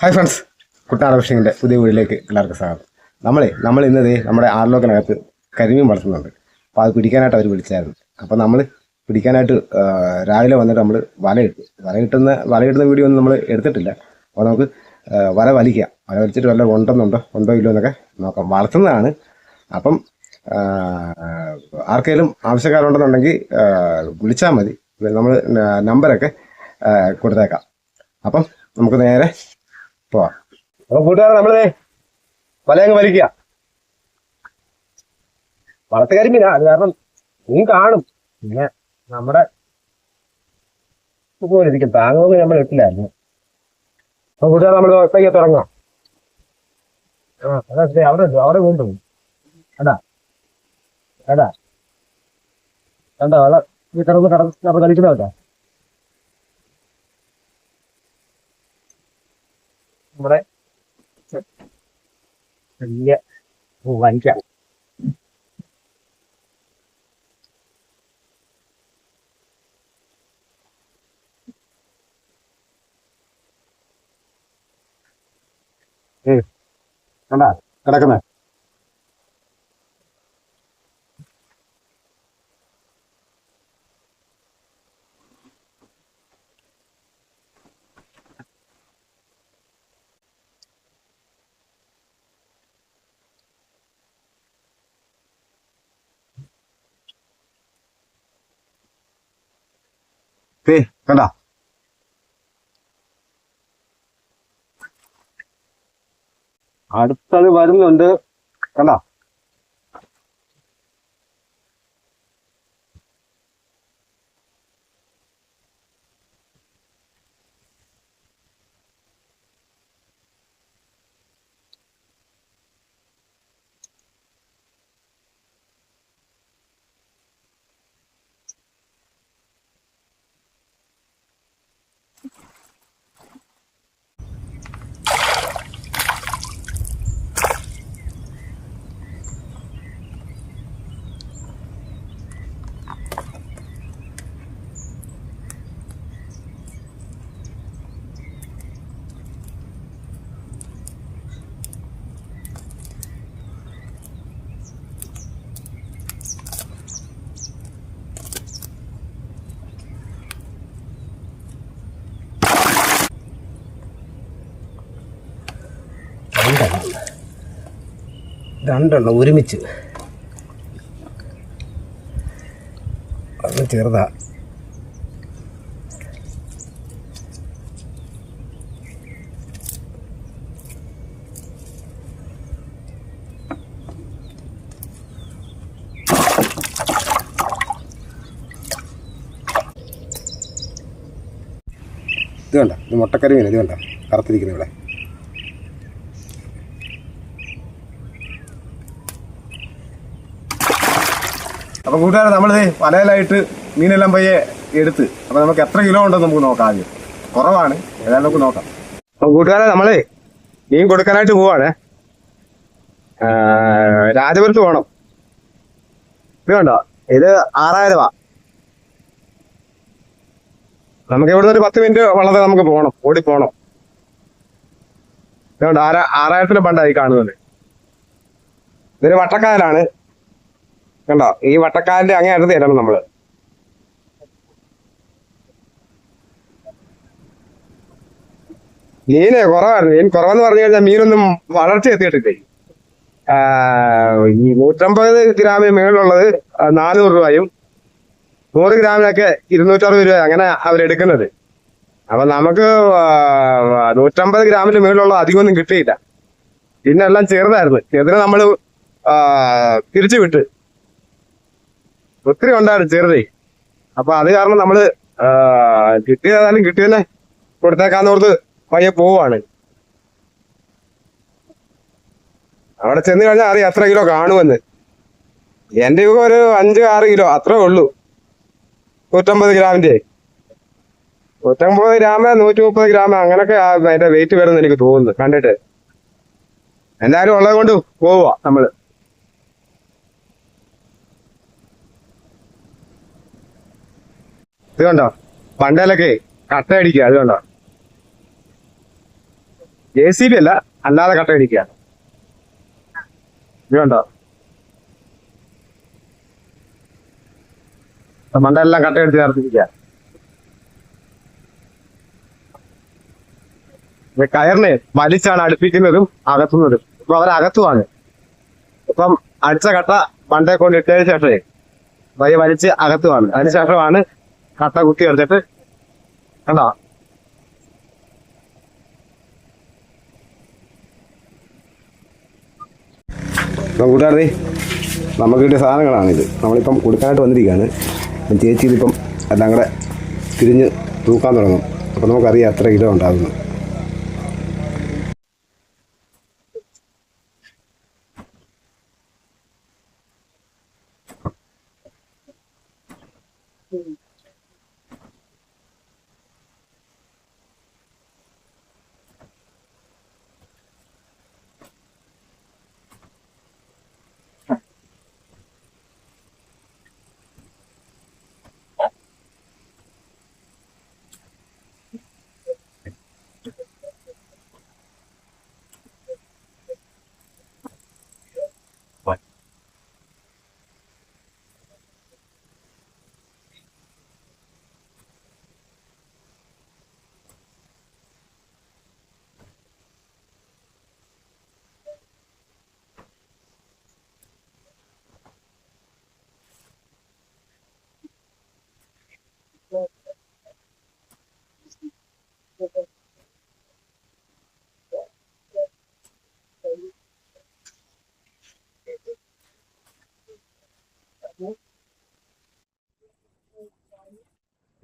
Hi friends. Kuttanad ഫിഷിങ്ങിന്റെ പുതിയ വീട്ടിലേക്ക് എല്ലാവർക്കും സ്വാഗതം. നമ്മളെ നമ്മൾ ഇന്നത് നമ്മുടെ ആറിലോക്കിനകത്ത് കരിമീൻ വളർത്തുന്നുണ്ട്. അപ്പോൾ അത് പിടിക്കാനായിട്ട് അവർ വിളിച്ചായിരുന്നു. അപ്പോൾ നമ്മൾ പിടിക്കാനായിട്ട് രാവിലെ വന്നിട്ട് നമ്മൾ വല ഇട്ടു വല കിട്ടുന്ന വല ഇടുന്ന വീഡിയോ ഒന്നും നമ്മൾ എടുത്തിട്ടില്ല. അപ്പോൾ നമുക്ക് വല വലിക്കാം. വല വലിച്ചിട്ട് വല്ല ഉണ്ടെന്നുണ്ടോ ഉണ്ടോ ഇല്ലോ എന്നൊക്കെ നോക്കാം. വളർത്തുന്നതാണ്. അപ്പം ആർക്കെങ്കിലും ആവശ്യക്കാരുണ്ടെന്നുണ്ടെങ്കിൽ വിളിച്ചാൽ മതി. നമ്മൾ നമ്പരൊക്കെ ആ, കൊടുത്തേക്കാം. അപ്പം നമുക്ക് നേരെ അപ്പൊ കൂട്ടുകാരെ നമ്മൾ വലയങ്ങ് വലിക്കുക. വളർത്തുകാരി മീനാ അത് കാരണം മീൻ കാണും. പിന്നെ നമ്മുടെ പോലെ ഇരിക്കും. താങ്ങുമ്പോൾ നമ്മൾ ഇട്ടില്ലായിരുന്നു. അപ്പൊ കൂട്ടുകാർ നമ്മൾ ഒറ്റയ്ക്ക് തുടങ്ങാം. ആ അതാ അവിടെ ഉണ്ട്. അവിടെ വീണ്ടും അടാ അടാ കണ്ടോ? വെള്ളം ഈ കിടന്ന് കടന്ന് നമ്മൾ കളിക്കുന്ന നമ്മുടെ വലിയ വലിക്കാം കണ്ടാ കിടക്കുന്ന കണ്ടാ? അടുത്തത് വരുന്നുണ്ട്. കണ്ടാ? രണ്ടെണ്ണം ഒരുമിച്ച്. അത് ചെറുതാ. ഇത് കണ്ട ഇത് മുട്ടക്കറി മീൻ ഇത് കണ്ട. കറുത്തിരിക്കുന്നത് ഇവിടെ. അപ്പൊ കൂട്ടുകാരെ നമ്മൾ വലയിലായിട്ട് മീനെല്ലാം പയ്യെ എടുത്ത് അപ്പൊ നമുക്ക് എത്ര കിലോ ഉണ്ടെന്ന് നമുക്ക് നോക്കാം ആദ്യം. കുറവാണ് ഏതായാലും നമുക്ക് നോക്കാം. അപ്പൊ കൂട്ടുകാരെ നമ്മൾ മീൻ കൊടുക്കാനായിട്ട് പോവാണ്. രാജപുരത്ത് പോകണം ഇത് കണ്ടോ? ഇത് ആറായിരം രൂപ നമുക്ക് ഇവിടുന്ന് ഒരു പത്ത് മിനിറ്റ് വളരെ നമുക്ക് പോകണം ഓടി പോകണം ഇതുകൊണ്ട് ആറാ പണ്ടായി കാണുന്നത്. ഇതൊരു വട്ടക്കായലാണ് കണ്ടോ? ഈ വട്ടക്കാലിന്റെ അങ്ങേ അടുത്ത് തരണം നമ്മൾ. മീന് കുറവായിരുന്നു. മീൻ കുറവെന്ന് പറഞ്ഞു കഴിഞ്ഞാൽ മീനൊന്നും വളർച്ച എത്തിയിട്ടില്ലേ? ഈ നൂറ്റമ്പത് ഗ്രാമിന് മേളിലുള്ളത് നാനൂറ് രൂപയും നൂറ് ഗ്രാമിനൊക്കെ ഇരുന്നൂറ്ററുപത് രൂപ അങ്ങനെ അവരെടുക്കുന്നത് അപ്പൊ നമുക്ക് നൂറ്റമ്പത് ഗ്രാമിന് മേളിലുള്ള അധികമൊന്നും കിട്ടിയില്ല. പിന്നെ എല്ലാം ചെറുതായിരുന്നു. ചെറുതിനെ നമ്മൾ തിരിച്ചു വിട്ട് ഒത്തിരി ഉണ്ടായിരുന്നു ചെറുതേ. അപ്പൊ അത് കാരണം നമ്മൾ കിട്ടിയതായാലും കിട്ടിയതന്നെ കൊടുത്തേക്കാന്നോർത്ത് പയ്യെ പോവാണ്. അവിടെ ചെന്ന് കഴിഞ്ഞാൽ അറിയാം എത്ര കിലോ കാണുമെന്ന്. എന്റെ യുഗം ഒരു അഞ്ച് ആറ് കിലോ അത്രേ ഉള്ളൂ. നൂറ്റമ്പത് ഗ്രാമിന്റെ. നൂറ്റമ്പത് ഗ്രാമ നൂറ്റി മുപ്പത് ഗ്രാമ അങ്ങനൊക്കെ അതിന്റെ വെയിറ്റ് വരുമെന്ന് എനിക്ക് തോന്നുന്നു കണ്ടിട്ട്. എന്തായാലും ഉള്ളത് കൊണ്ട് പോവുക നമ്മൾ. ഇത് കണ്ടോ? പണ്ടേലൊക്കെ കട്ട അടിക്കുക അത് കണ്ടോ? ജെ സി ബി അല്ല അല്ലാതെ കട്ട ഇടിക്കുക ഇത് കണ്ടോ? മണ്ടെല്ലാം കട്ട എടുത്ത് ചേർത്തിരിക്കുക ഇത് കയറിനെ വലിച്ചാണ് അടുപ്പിക്കുന്നതും അകത്തുന്നതും. ഇപ്പൊ അവരകത്തുമാണ് ഇപ്പം അടിച്ച കട്ട പണ്ടേ കൊണ്ട് ഇട്ടതിന് ശേഷമേ വലിച്ച് അകത്തുമാണ് അതിന് ശേഷമാണ് കട്ട കുത്തി എടുത്തിട്ട് കണ്ടോ കൂട്ടുകാരെ നമുക്ക് കിട്ടിയ സാധനങ്ങളാണിത്. നമ്മളിപ്പം കൊടുക്കാനായിട്ട് വന്നിരിക്കുകയാണ്. അപ്പം ചേച്ചി ഇതിപ്പം എല്ലാം കൂടെ തിരിഞ്ഞ് തൂക്കാൻ തുടങ്ങും. അപ്പം നമുക്കറിയാം എത്ര കിലോ ഉണ്ടാകുന്നു.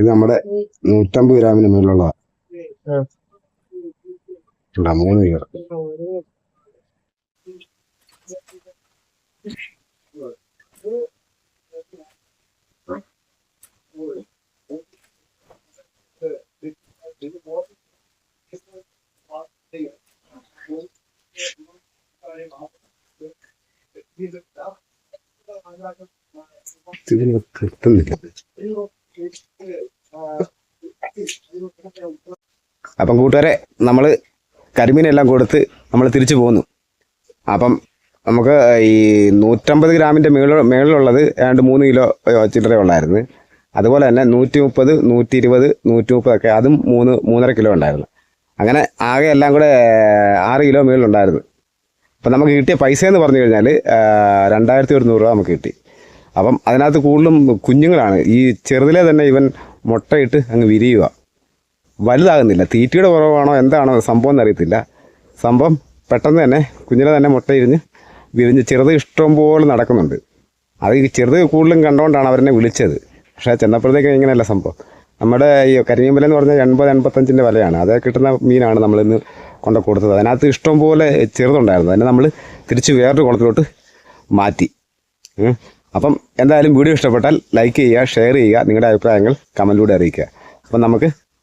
ഇത് നമ്മുടെ നൂറ്റമ്പത് ഗ്രാമിന് മുകളിലുള്ളതാണ് ഉണ്ടാ മൂന്ന് കിലോ ഇതിന് കിട്ടുന്നില്ല. അപ്പം കൂട്ടുകാരെ നമ്മൾ കരിമീനെല്ലാം കൊടുത്ത് നമ്മൾ തിരിച്ചു പോന്നു. അപ്പം നമുക്ക് ഈ നൂറ്റമ്പത് ഗ്രാമിന്റെ മേളിൽ മേളിലുള്ളത് ഏതാണ്ട് മൂന്ന് കിലോ ചില്ലറ ഉള്ളായിരുന്നു. അതുപോലെ തന്നെ നൂറ്റി മുപ്പത് നൂറ്റി ഇരുപത് നൂറ്റി മുപ്പതൊക്കെ അതും മൂന്ന് മൂന്നര കിലോ ഉണ്ടായിരുന്നു. അങ്ങനെ ആകെ എല്ലാം കൂടെ ആറ് കിലോ മേളിലുണ്ടായിരുന്നു. അപ്പം നമുക്ക് കിട്ടിയ പൈസ എന്ന് പറഞ്ഞു കഴിഞ്ഞാൽ രണ്ടായിരത്തി ഒരുന്നൂറ് രൂപ നമുക്ക് കിട്ടി. അപ്പം അതിനകത്ത് കൂടുതലും കുഞ്ഞുങ്ങളാണ്. ഈ ചെറുതിലെ തന്നെ ഇവൻ മുട്ടയിട്ട് അങ്ങ് വിരിയുക വലുതാകുന്നില്ല. തീറ്റയുടെ കുറവാണോ എന്താണോ സംഭവം എന്നറിയത്തില്ല. സംഭവം പെട്ടെന്ന് തന്നെ കുഞ്ഞിനെ തന്നെ മുട്ടയിരിഞ്ഞ് വിരിഞ്ഞ് ചെറുത് ഇഷ്ടം പോലെ നടക്കുന്നുണ്ട്. അത് ഈ ചെറുത് കൂടുതലും കണ്ടുകൊണ്ടാണ് അവരെന്നെ വിളിച്ചത്. പക്ഷേ ചെന്നപ്പോഴത്തേക്ക് ഇങ്ങനെയല്ല സംഭവം. നമ്മുടെ ഈ കരിമീൻ എന്ന് പറഞ്ഞാൽ എൺപത് എൺപത്തഞ്ചിന്റെ വിലയാണ്. അതേ കിട്ടുന്ന മീനാണ് നമ്മളിന്ന് കൊണ്ട് കൊടുത്തത്. അതിനകത്ത് ഇഷ്ടം പോലെ ചെറുതുണ്ടായിരുന്നു. അതിനെ നമ്മൾ തിരിച്ച് വേറൊരു കുളത്തിലോട്ട് മാറ്റി. അപ്പം എന്തായാലും വീഡിയോ ഇഷ്ടപ്പെട്ടാൽ ലൈക്ക് ചെയ്യുക ഷെയർ ചെയ്യുക നിങ്ങളുടെ അഭിപ്രായങ്ങൾ കമന്റിലൂടെ അറിയിക്കുക. അപ്പം നമുക്ക്